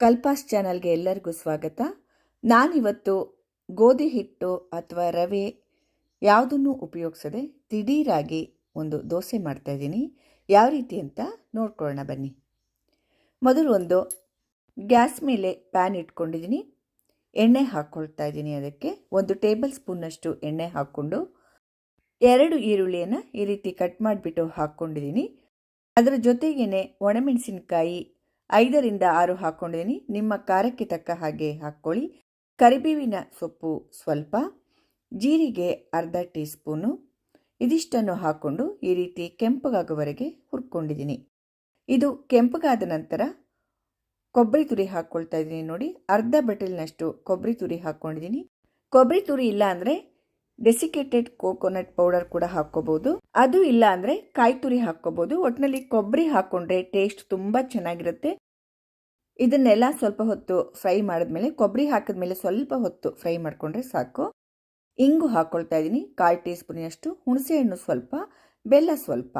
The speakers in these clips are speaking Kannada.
ಕಲ್ಪಾಸ್ ಚಾನಲ್ಗೆ ಎಲ್ಲರಿಗೂ ಸ್ವಾಗತ. ನಾನಿವತ್ತು ಗೋಧಿ ಹಿಟ್ಟು ಅಥವಾ ರವೆ ಯಾವುದನ್ನು ಉಪಯೋಗಿಸದೆ ದಿಢೀರಾಗಿ ಒಂದು ದೋಸೆ ಮಾಡ್ತಾ ಇದ್ದೀನಿ. ಯಾವ ರೀತಿ ಅಂತ ನೋಡ್ಕೊಳ್ಳೋಣ ಬನ್ನಿ. ಮೊದಲು ಒಂದು ಗ್ಯಾಸ್ ಮೇಲೆ ಪ್ಯಾನ್ ಇಟ್ಕೊಂಡಿದ್ದೀನಿ. ಎಣ್ಣೆ ಹಾಕ್ಕೊಳ್ತಾ ಇದ್ದೀನಿ ಅದಕ್ಕೆ. ಒಂದು ಟೇಬಲ್ ಸ್ಪೂನಷ್ಟು ಎಣ್ಣೆ ಹಾಕ್ಕೊಂಡು ಎರಡು ಈರುಳ್ಳಿಯನ್ನು ಈ ರೀತಿ ಕಟ್ ಮಾಡಿಬಿಟ್ಟು ಹಾಕ್ಕೊಂಡಿದ್ದೀನಿ. ಅದರ ಜೊತೆಗೇನೆ ಒಣಮೆಣಸಿನಕಾಯಿ ಐದರಿಂದ ಆರು ಹಾಕ್ಕೊಂಡಿದ್ದೀನಿ ನಿಮ್ಮ ಖಾರಕ್ಕೆ ತಕ್ಕ ಹಾಗೆ ಹಾಕ್ಕೊಳ್ಳಿ. ಕರಿಬೇವಿನ ಸೊಪ್ಪು ಸ್ವಲ್ಪ, ಜೀರಿಗೆ ಅರ್ಧ ಟೀ ಸ್ಪೂನು ಇದಿಷ್ಟನ್ನು ಹಾಕ್ಕೊಂಡು ಈ ರೀತಿ ಕೆಂಪಗಾಗುವವರೆಗೆ ಹುರ್ಕೊಂಡಿದ್ದೀನಿ. ಇದು ಕೆಂಪಗಾದ ನಂತರ ಕೊಬ್ಬರಿ ತುರಿ ಹಾಕ್ಕೊಳ್ತಾ ಇದ್ದೀನಿ ನೋಡಿ. ಅರ್ಧ ಬಟಲ್ನಷ್ಟು ಕೊಬ್ಬರಿ ತುರಿ ಹಾಕ್ಕೊಂಡಿದ್ದೀನಿ. ಕೊಬ್ಬರಿ ತುರಿ ಇಲ್ಲ ಅಂದರೆ ಡೆಸಿಕೇಟೆಡ್ ಕೋಕೋನಟ್ ಪೌಡರ್ ಕೂಡ ಹಾಕ್ಕೋಬಹುದು ಅದು ಇಲ್ಲ ಅಂದರೆ ಕಾಯಿ ತುರಿ ಹಾಕ್ಕೋಬಹುದು ಒಟ್ಟಿನಲ್ಲಿ ಕೊಬ್ಬರಿ ಹಾಕ್ಕೊಂಡ್ರೆ ಟೇಸ್ಟ್ ತುಂಬ ಚೆನ್ನಾಗಿರುತ್ತೆ. ಇದನ್ನೆಲ್ಲ ಸ್ವಲ್ಪ ಹೊತ್ತು ಫ್ರೈ ಮಾಡಿದ್ಮೇಲೆ, ಕೊಬ್ಬರಿ ಹಾಕಿದ್ಮೇಲೆ ಸ್ವಲ್ಪ ಹೊತ್ತು ಫ್ರೈ ಮಾಡಿಕೊಂಡ್ರೆ ಸಾಕು. ಇಂಗು ಹಾಕ್ಕೊಳ್ತಾ ಇದ್ದೀನಿ. ಕಾಲು ಟೀ ಸ್ಪೂನಿನಷ್ಟು ಹುಣಸೆಹಣ್ಣು ಸ್ವಲ್ಪ, ಬೆಲ್ಲ ಸ್ವಲ್ಪ.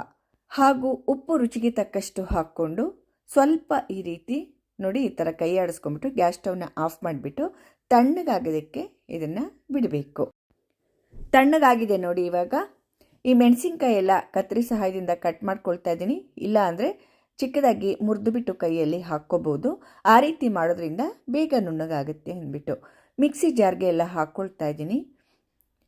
ಹಾಗೂ ಉಪ್ಪು ರುಚಿಗೆ ತಕ್ಕಷ್ಟು ಹಾಕ್ಕೊಂಡು ಸ್ವಲ್ಪ ಈ ರೀತಿ ನೋಡಿ ಈ ಥರ ಕೈ ಆಡಿಸ್ಕೊಂಬಿಟ್ಟು ಗ್ಯಾಸ್ ಸ್ಟವ್ನ ಆಫ್ ಮಾಡಿಬಿಟ್ಟು ತಣ್ಣಗಾಗೋದಕ್ಕೆ ಇದನ್ನು ಬಿಡಬೇಕು. ತಣ್ಣಗಾಗಿದೆ ನೋಡಿ ಇವಾಗ. ಈ ಮೆಣಸಿನ್ಕಾಯಿ ಎಲ್ಲ ಕತ್ತರಿ ಸಹಾಯದಿಂದ ಕಟ್ ಮಾಡ್ಕೊಳ್ತಾ ಇದ್ದೀನಿ. ಇಲ್ಲ ಅಂದರೆ ಚಿಕ್ಕದಾಗಿ ಮುರಿದುಬಿಟ್ಟು ಕೈಯಲ್ಲಿ ಹಾಕ್ಕೋಬೋದು. ಆ ರೀತಿ ಮಾಡೋದ್ರಿಂದ ಬೇಗ ನುಣ್ಣಗಾಗುತ್ತೆ ಅಂದ್ಬಿಟ್ಟು. ಮಿಕ್ಸಿ ಜಾರ್ಗೆ ಎಲ್ಲ ಹಾಕ್ಕೊಳ್ತಾ ಇದ್ದೀನಿ.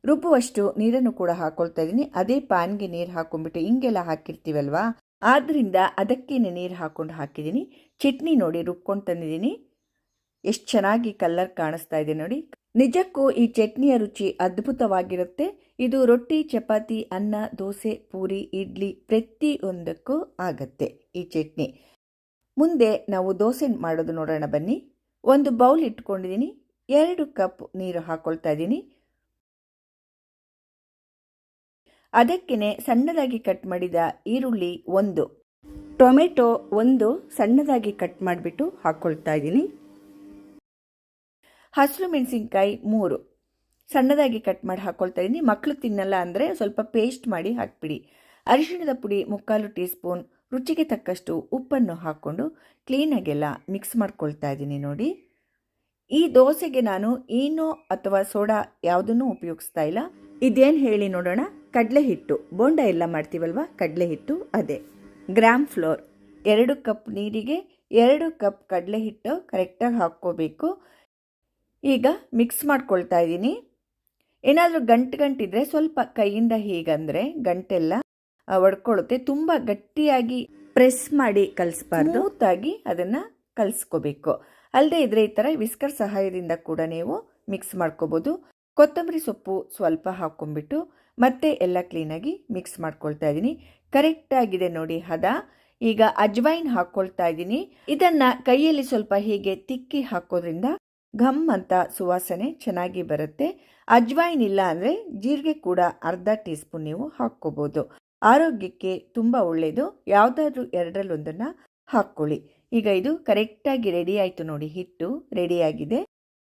ರುಬ್ಬುವಷ್ಟು ನೀರನ್ನು ಕೂಡ ಹಾಕ್ಕೊಳ್ತಾ ಇದ್ದೀನಿ. ಅದೇ ಪ್ಯಾನ್ಗೆ ನೀರು ಹಾಕ್ಕೊಂಡ್ಬಿಟ್ಟು ಹಿಂಗೆಲ್ಲ ಹಾಕಿರ್ತೀವಲ್ವಾ? ಆದ್ದರಿಂದ ಅದಕ್ಕೇನೆ ನೀರು ಹಾಕ್ಕೊಂಡು ಹಾಕಿದ್ದೀನಿ. ಚಟ್ನಿ ನೋಡಿ ರುಬ್ಕೊಂಡು ತಂದಿದ್ದೀನಿ. ಎಷ್ಟು ಚೆನ್ನಾಗಿ ಕಲ್ಲರ್ ಕಾಣಿಸ್ತಾ ಇದೆ ನೋಡಿ. ನಿಜಕ್ಕೂ ಈ ಚಟ್ನಿಯ ರುಚಿ ಅದ್ಭುತವಾಗಿರುತ್ತೆ. ಇದು ರೊಟ್ಟಿ, ಚಪಾತಿ, ಅನ್ನ, ದೋಸೆ, ಪೂರಿ, ಇಡ್ಲಿ ಪ್ರತಿಯೊಂದಕ್ಕೂ ಆಗತ್ತೆ ಈ ಚಟ್ನಿ. ಮುಂದೆ ನಾವು ದೋಸೆ ಮಾಡೋದು ನೋಡೋಣ ಬನ್ನಿ. ಒಂದು ಬೌಲ್ ಇಟ್ಕೊಂಡಿದ್ದೀನಿ. ಎರಡು ಕಪ್ ನೀರು ಹಾಕ್ಕೊಳ್ತಾ ಇದ್ದೀನಿ. ಅದಕ್ಕೇ ಸಣ್ಣದಾಗಿ ಕಟ್ ಮಾಡಿದ ಈರುಳ್ಳಿ ಒಂದು, ಟೊಮೆಟೊ ಒಂದು ಸಣ್ಣದಾಗಿ ಕಟ್ ಮಾಡಿಬಿಟ್ಟು ಹಾಕ್ಕೊಳ್ತಾ ಇದ್ದೀನಿ. ಹಸಿರು ಮೆಣಸಿನ್ಕಾಯಿ ಮೂರು ಸಣ್ಣದಾಗಿ ಕಟ್ ಮಾಡಿ ಹಾಕ್ಕೊಳ್ತಾ ಇದ್ದೀನಿ ಮಕ್ಕಳು ತಿನ್ನಲ್ಲ ಅಂದರೆ ಸ್ವಲ್ಪ ಪೇಸ್ಟ್ ಮಾಡಿ ಹಾಕ್ಬಿಡಿ. ಅರಿಶಿಣದ ಪುಡಿ ಮುಕ್ಕಾಲು ಟೀ ಸ್ಪೂನ್ ರುಚಿಗೆ ತಕ್ಕಷ್ಟು ಉಪ್ಪನ್ನು ಹಾಕ್ಕೊಂಡು ಕ್ಲೀನಾಗೆಲ್ಲ ಮಿಕ್ಸ್ ಮಾಡ್ಕೊಳ್ತಾ ಇದ್ದೀನಿ ನೋಡಿ. ಈ ದೋಸೆಗೆ ನಾನು ಈನೋ ಅಥವಾ ಸೋಡಾ ಯಾವುದನ್ನು ಉಪಯೋಗಿಸ್ತಾ ಇಲ್ಲ. ಇದೇನು ಹೇಳಿ ನೋಡೋಣ. ಕಡಲೆ ಹಿಟ್ಟು ಬೋಂಡ ಎಲ್ಲ ಮಾಡ್ತೀವಲ್ವ? ಕಡಲೆ ಹಿಟ್ಟು ಅದೇ. ಗ್ರಾಮ್ ಫ್ಲೋರ್ ಎರಡು ಕಪ್ ನೀರಿಗೆ ಎರಡು ಕಪ್ ಕಡಲೆ ಹಿಟ್ಟು ಕರೆಕ್ಟಾಗಿ ಹಾಕ್ಕೋಬೇಕು. ಈಗ ಮಿಕ್ಸ್ ಮಾಡ್ಕೊಳ್ತಾ ಇದ್ದೀನಿ ಏನಾದರೂ ಗಂಟು ಗಂಟಿದ್ರೆ ಸ್ವಲ್ಪ ಕೈಯಿಂದ ಹೀಗಂದರೆ ಗಂಟೆಲ್ಲ ಒಡ್ಕೊಳ್ಳುತ್ತೆ ತುಂಬ ಗಟ್ಟಿಯಾಗಿ ಪ್ರೆಸ್ ಮಾಡಿ ಕಲಿಸ್ಬಾರ್ದು. ಮೂತಾಗಿ ಅದನ್ನು ಕಲಿಸ್ಕೋಬೇಕು. ಅಲ್ಲದೆ ಇದ್ರೆ ಈ ಥರ ವಿಸ್ಕರ್ ಸಹಾಯದಿಂದ ಕೂಡ ನೀವು ಮಿಕ್ಸ್ ಮಾಡ್ಕೋಬೋದು. ಕೊತ್ತಂಬರಿ ಸೊಪ್ಪು ಸ್ವಲ್ಪ ಹಾಕ್ಕೊಂಬಿಟ್ಟು ಮತ್ತೆ ಎಲ್ಲ ಕ್ಲೀನಾಗಿ ಮಿಕ್ಸ್ ಮಾಡ್ಕೊಳ್ತಾ ಇದ್ದೀನಿ. ಕರೆಕ್ಟಾಗಿದೆ ನೋಡಿ ಹದ. ಈಗ ಅಜ್ವೈನ್ ಹಾಕ್ಕೊಳ್ತಾ ಇದ್ದೀನಿ. ಇದನ್ನು ಕೈಯಲ್ಲಿ ಸ್ವಲ್ಪ ಹೀಗೆ ತಿಕ್ಕಿ ಹಾಕೋದ್ರಿಂದ ಘಮ್ ಅಂತ ಸುವಾಸನೆ ಚೆನ್ನಾಗಿ ಬರುತ್ತೆ. ಅಜ್ವೈನ್ ಇಲ್ಲ ಅಂದರೆ ಜೀರಿಗೆ ಕೂಡ ಅರ್ಧ ಟೀ ಸ್ಪೂನ್ ನೀವು ಹಾಕ್ಕೋಬೋದು. ಆರೋಗ್ಯಕ್ಕೆ ತುಂಬ ಒಳ್ಳೆಯದು ಯಾವುದಾದ್ರೂ ಎರಡರಲ್ಲೊಂದನ್ನು ಹಾಕ್ಕೊಳ್ಳಿ. ಈಗ ಇದು ಕರೆಕ್ಟಾಗಿ ರೆಡಿ ಆಯಿತು ನೋಡಿ, ಹಿಟ್ಟು ರೆಡಿಯಾಗಿದೆ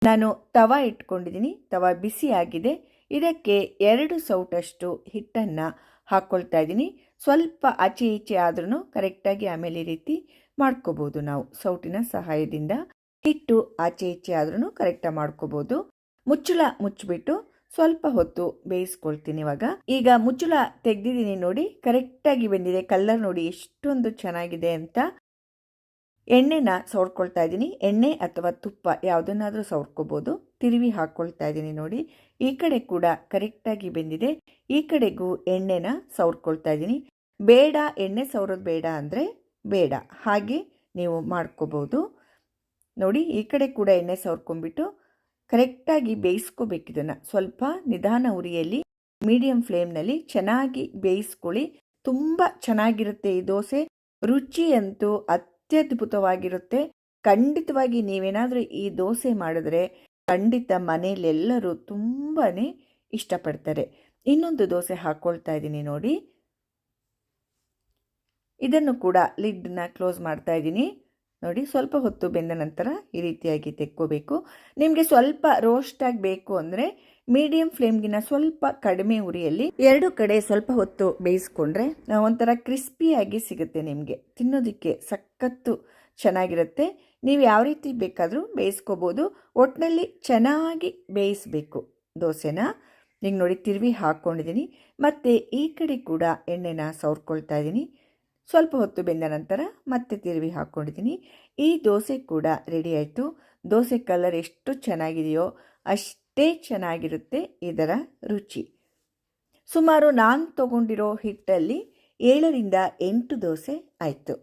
ನಾನು ತವ ಇಟ್ಕೊಂಡಿದ್ದೀನಿ. ತವ ಬಿಸಿ ಆಗಿದೆ. ಇದಕ್ಕೆ ಎರಡು ಸೌಟಷ್ಟು ಹಿಟ್ಟನ್ನು ಹಾಕ್ಕೊಳ್ತಾ ಇದ್ದೀನಿ. ಸ್ವಲ್ಪ ಆಚೆ ಈಚೆ ಆದ್ರೂ ಕರೆಕ್ಟಾಗಿ ಆಮೇಲೆ ಈ ರೀತಿ ಮಾಡ್ಕೋಬೋದು ನಾವು ಸೌಟಿನ ಸಹಾಯದಿಂದ. ಹಿಟ್ಟು ಆಚೆ ಈಚೆ ಆದ್ರೂ ಕರೆಕ್ಟಾಗಿ ಮಾಡ್ಕೋಬೋದು. ಮುಚ್ಚಳ ಮುಚ್ಚಿಬಿಟ್ಟು ಸ್ವಲ್ಪ ಹೊತ್ತು ಬೇಯಿಸ್ಕೊಳ್ತೀನಿ ಇವಾಗ. ಈಗ ಮುಚ್ಚುಳ ತೆಗ್ದಿದ್ದೀನಿ ನೋಡಿ, ಕರೆಕ್ಟಾಗಿ ಬಂದಿದೆ. ಕಲ್ಲರ್ ನೋಡಿ ಎಷ್ಟೊಂದು ಚೆನ್ನಾಗಿದೆ ಅಂತ. ಎಣ್ಣೆನ ಸವರ್ಕೊಳ್ತಾ ಇದ್ದೀನಿ. ಎಣ್ಣೆ ಅಥವಾ ತುಪ್ಪ ಯಾವುದನ್ನಾದರೂ ಸವರ್ಕೋಬೋದು. ತಿರುವಿ ಹಾಕ್ಕೊಳ್ತಾ ಇದ್ದೀನಿ ನೋಡಿ. ಈ ಕಡೆ ಕೂಡ ಕರೆಕ್ಟಾಗಿ ಬೆಂದಿದೆ. ಈ ಕಡೆಗೂ ಎಣ್ಣೆನ ಸವರ್ಕೊಳ್ತಾ ಇದ್ದೀನಿ. ಬೇಡ, ಎಣ್ಣೆ ಸವರೋದು ಬೇಡ ಅಂದರೆ ಬೇಡ. ಹಾಗೆ ನೀವು ಮಾಡ್ಕೋಬೋದು. ನೋಡಿ, ಈ ಕಡೆ ಕೂಡ ಎಣ್ಣೆ ಸವರ್ಕೊಂಡ್ಬಿಟ್ಟು ಕರೆಕ್ಟಾಗಿ ಬೇಯಿಸ್ಕೋಬೇಕು ಇದನ್ನು. ಸ್ವಲ್ಪ ನಿಧಾನ ಉರಿಯಲ್ಲಿ, ಮೀಡಿಯಂ ಫ್ಲೇಮ್ನಲ್ಲಿ ಚೆನ್ನಾಗಿ ಬೇಯಿಸ್ಕೊಳ್ಳಿ. ತುಂಬ ಚೆನ್ನಾಗಿರುತ್ತೆ ಈ ದೋಸೆ. ರುಚಿಯಂತೂ ಅತ್ಯದ್ಭುತವಾಗಿರುತ್ತೆ. ಖಂಡಿತವಾಗಿ ನೀವೇನಾದರೂ ಈ ದೋಸೆ ಮಾಡಿದ್ರೆ ಖಂಡಿತ ಮನೆಯಲ್ಲೆಲ್ಲರೂ ತುಂಬಾ ಇಷ್ಟಪಡ್ತಾರೆ. ಇನ್ನೊಂದು ದೋಸೆ ಹಾಕ್ಕೊಳ್ತಾ ಇದ್ದೀನಿ ನೋಡಿ. ಇದನ್ನು ಕೂಡ ಲಿಡ್ನ ಕ್ಲೋಸ್ ಮಾಡ್ತಾ ಇದ್ದೀನಿ. ನೋಡಿ, ಸ್ವಲ್ಪ ಹೊತ್ತು ಬೆಂದ ನಂತರ ಈ ರೀತಿಯಾಗಿ ತೆಕ್ಕೋಬೇಕು. ನಿಮಗೆ ಸ್ವಲ್ಪ ರೋಸ್ಟಾಗಿ ಬೇಕು ಅಂದರೆ ಮೀಡಿಯಂ ಫ್ಲೇಮ್ಗಿನ ಸ್ವಲ್ಪ ಕಡಿಮೆ ಉರಿಯಲ್ಲಿ ಎರಡು ಕಡೆ ಸ್ವಲ್ಪ ಹೊತ್ತು ಬೇಯಿಸ್ಕೊಂಡ್ರೆ ಒಂಥರ ಕ್ರಿಸ್ಪಿಯಾಗಿ ಸಿಗುತ್ತೆ ನಿಮಗೆ. ತಿನ್ನೋದಕ್ಕೆ ಸಖತ್ತು ಚೆನ್ನಾಗಿರುತ್ತೆ. ನೀವು ಯಾವ ರೀತಿ ಬೇಕಾದರೂ ಬೇಯಿಸ್ಕೋಬೋದು. ಒಟ್ಟಿನಲ್ಲಿ ಚೆನ್ನಾಗಿ ಬೇಯಿಸಬೇಕು ದೋಸೆನ. ಈಗ ನೋಡಿ, ತಿರುವಿ ಹಾಕ್ಕೊಂಡಿದ್ದೀನಿ ಮತ್ತು ಈ ಕಡೆ ಕೂಡ ಎಣ್ಣೆನ ಸವರ್ಕೊಳ್ತಾ ಇದ್ದೀನಿ ಸ್ವಲ್ಪ ಹೊತ್ತು ಬೆಂದ ನಂತರ ಮತ್ತೆ ತಿರುವಿ ಹಾಕ್ಕೊಂಡಿದ್ದೀನಿ. ಈ ದೋಸೆ ಕೂಡ ರೆಡಿ ಆಯಿತು. ದೋಸೆ ಕಲರ್ ಎಷ್ಟು ಚೆನ್ನಾಗಿದೆಯೋ ಅಷ್ಟೇ ಚೆನ್ನಾಗಿರುತ್ತೆ ಇದರ ರುಚಿ. ಸುಮಾರು ನಾನು ತಗೊಂಡಿರೋ ಹಿಟ್ಟಲ್ಲಿ ಏಳರಿಂದ ಎಂಟು ದೋಸೆ ಆಯಿತು.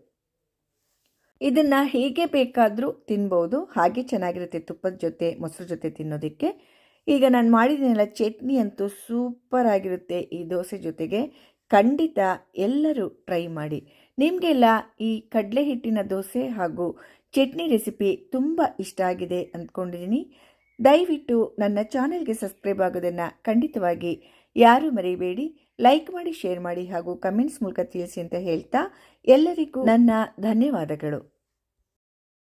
ಇದನ್ನು ಹೇಗೆ ಬೇಕಾದರೂ ತಿನ್ಬೋದು. ಹಾಗೆ ಚೆನ್ನಾಗಿರುತ್ತೆ ತುಪ್ಪದ ಜೊತೆ, ಮೊಸರು ಜೊತೆ ತಿನ್ನೋದಕ್ಕೆ. ಈಗ ನಾನು ಮಾಡಿದ್ದೀನಲ್ಲ, ಚಟ್ನಿ ಅಂತೂ ಸೂಪರ್ ಆಗಿರುತ್ತೆ ಈ ದೋಸೆ ಜೊತೆಗೆ. ಖಂಡಿತ ಎಲ್ಲರೂ ಟ್ರೈ ಮಾಡಿ. ನಿಮಗೆಲ್ಲ ಈ ಕಡಲೆ ಹಿಟ್ಟಿನ ದೋಸೆ ಹಾಗೂ ಚಟ್ನಿ ರೆಸಿಪಿ ತುಂಬ ಇಷ್ಟ ಆಗಿದೆ ಅಂದ್ಕೊಂಡಿದ್ದೀನಿ ದಯವಿಟ್ಟು ನನ್ನ ಚಾನೆಲ್ಗೆ ಸಬ್ಸ್ಕ್ರೈಬ್ ಆಗೋದನ್ನು ಖಂಡಿತವಾಗಿ ಯಾರೂ ಮರೆಯಬೇಡಿ ಲೈಕ್ ಮಾಡಿ, ಶೇರ್ ಮಾಡಿ ಹಾಗೂ ಕಮೆಂಟ್ಸ್ ಮೂಲಕ ತಿಳಿಸಿ ಅಂತ ಹೇಳ್ತಾ ಎಲ್ಲರಿಗೂ ನನ್ನ ಧನ್ಯವಾದಗಳು.